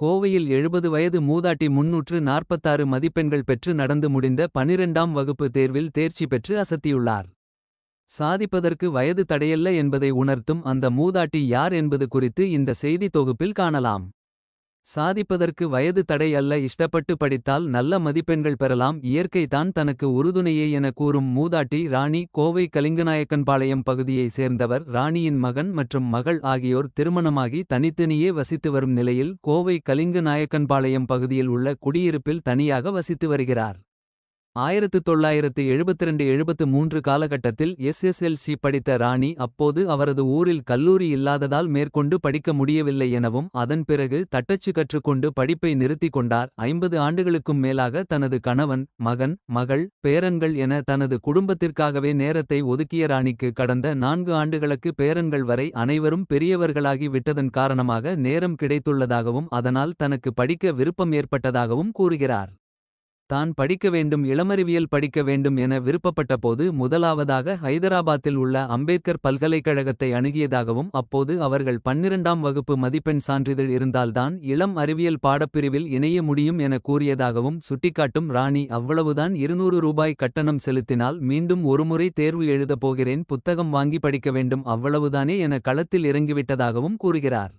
கோவையில் எழுபது வயது மூதாட்டி முன்னூற்று நாற்பத்தாறு மதிப்பெண்கள் பெற்று நடந்து முடிந்த பனிரெண்டாம் வகுப்பு தேர்வில் தேர்ச்சி பெற்று அசத்தியுள்ளார். சாதிப்பதற்கு வயது தடையல்ல என்பதை உணர்த்தும் அந்த மூதாட்டி யார் என்பது குறித்து இந்த செய்தி தொகுப்பில் காணலாம். சாதிப்பதற்கு வயது தடை அல்ல இஷ்டப்பட்டு படித்தால் நல்ல மதிப்பெண்கள் பெறலாம் இயற்கை தான் தனக்கு உறுதுணையே என கூறும் மூதாட்டி ராணி கோவை கலிங்கநாயக்கன்பாளையம் பகுதியை சேர்ந்தவர் ராணியின் மகன் மற்றும் மகள் ஆகியோர் திருமணமாகி தனித்தனியே வசித்து வரும் நிலையில் கோவை கலிங்கநாயக்கன்பாளையம் பகுதியில் உள்ள குடியிருப்பில் தனியாக வசித்து வருகிறார். ஆயிரத்து தொள்ளாயிரத்து எழுபத்திரண்டு எழுபத்து மூன்று காலகட்டத்தில் எஸ்எஸ்எல்சி படித்த ராணி அப்போது அவரது ஊரில் கல்லூரி இல்லாததால் மேற்கொண்டு படிக்க முடியவில்லை எனவும் அதன் பிறகு தட்டச்சு கற்றுக்கொண்டு படிப்பை நிறுத்திக் கொண்டார் ஐம்பது ஆண்டுகளுக்கும் மேலாக தனது கணவன் மகன் மகள் பேரன்கள் என தனது குடும்பத்திற்காகவே நேரத்தை ஒதுக்கிய ராணிக்கு கடந்த நான்கு ஆண்டுகளுக்கு பேரன்கள் வரை அனைவரும் பெரியவர்களாகி விட்டதன் காரணமாக நேரம் கிடைத்துள்ளதாகவும் அதனால் தனக்கு படிக்க விருப்பம் ஏற்பட்டதாகவும் கூறுகிறார். தான் படிக்க வேண்டும் இளமறிவியல் படிக்க வேண்டும் என விருப்பப்பட்டபோது முதலாவதாக ஹைதராபாத்தில் உள்ள அம்பேத்கர் பல்கலைக்கழகத்தை அணுகியதாகவும் அப்போது அவர்கள் பன்னிரண்டாம் வகுப்பு மதிப்பெண் சான்றிதழ் இருந்தால்தான் இளம் அறிவியல் பாடப்பிரிவில் இணைய முடியும் என கூறியதாகவும் சுட்டிக்காட்டும் ராணி அவ்வளவுதான் இருநூறு ரூபாய் கட்டணம் செலுத்தினால் மீண்டும் ஒருமுறை தேர்வு எழுதப் போகிறேன் புத்தகம் வாங்கி படிக்க வேண்டும் அவ்வளவுதானே என களத்தில் இறங்கிவிட்டதாகவும் கூறுகிறார்.